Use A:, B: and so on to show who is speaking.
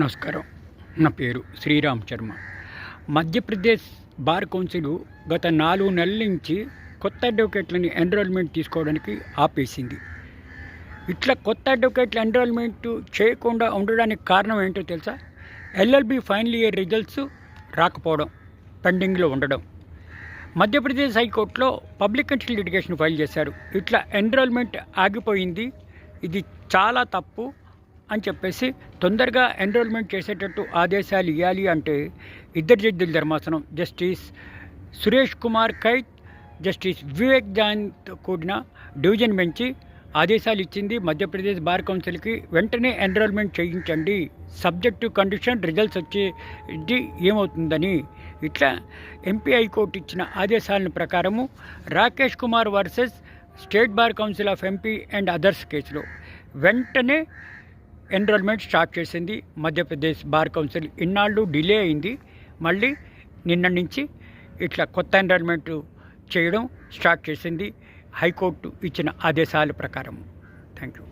A: నమస్కారం. నా పేరు శ్రీరామ్ శర్మ. మధ్యప్రదేశ్ బార్ కౌన్సిల్ గత నాలుగు నెలల నుంచి కొత్త అడ్వకేట్లని ఎన్రోల్మెంట్ తీసుకోవడానికి ఆపేసింది. ఇట్లా కొత్త అడ్వకేట్ల ఎన్రోల్మెంట్ చేయకుండా ఉండడానికి కారణం ఏంటో తెలుసా? ఎల్ఎల్బి ఫైనల్ ఇయర్ రిజల్ట్స్ రాకపోవడం పెండింగ్లో ఉండడం. మధ్యప్రదేశ్ హైకోర్టులో పబ్లిక్ అండ్ లిటిగేషన్ ఫైల్ చేశారు. ఇట్లా ఎన్రోల్మెంట్ ఆగిపోయింది. ఇది చాలా తప్పు. అని చెప్పేసి తొందరగా ఎన్రోల్మెంట్ చేసేటట్టు ఆదేశాలు ఇవ్వాలి అంటే ఇద్దరు జడ్జిల ధర్మాసనం జస్టిస్ సురేష్ కుమార్ కైత్ జస్టిస్ వివేక్ జాన్తో కూడిన డివిజన్ బెంచి ఆదేశాలు ఇచ్చింది. మధ్యప్రదేశ్ బార్ కౌన్సిల్కి వెంటనే ఎన్రోల్మెంట్ చేయించండి. సబ్జెక్టు కండిషన్ రిజల్ట్స్ వచ్చేది ఏమవుతుందని. ఇట్లా ఎంపీ హైకోర్టు ఇచ్చిన ఆదేశాలను ప్రకారము Rakesh Kumar versus state bar council of MP and others కేసులో వెంటనే ఎన్రోల్మెంట్ స్టార్ట్ చేసింది మధ్యప్రదేశ్ బార్ కౌన్సిల్ ఇన్నాళ్ళు డిలే అయింది. మళ్ళీ నిన్న నుంచి ఇట్లా కొత్త ఎన్రోల్మెంట్ చేయడం స్టార్ట్ చేసింది. హైకోర్టు ఇచ్చిన ఆదేశాల ప్రకారం. Thank you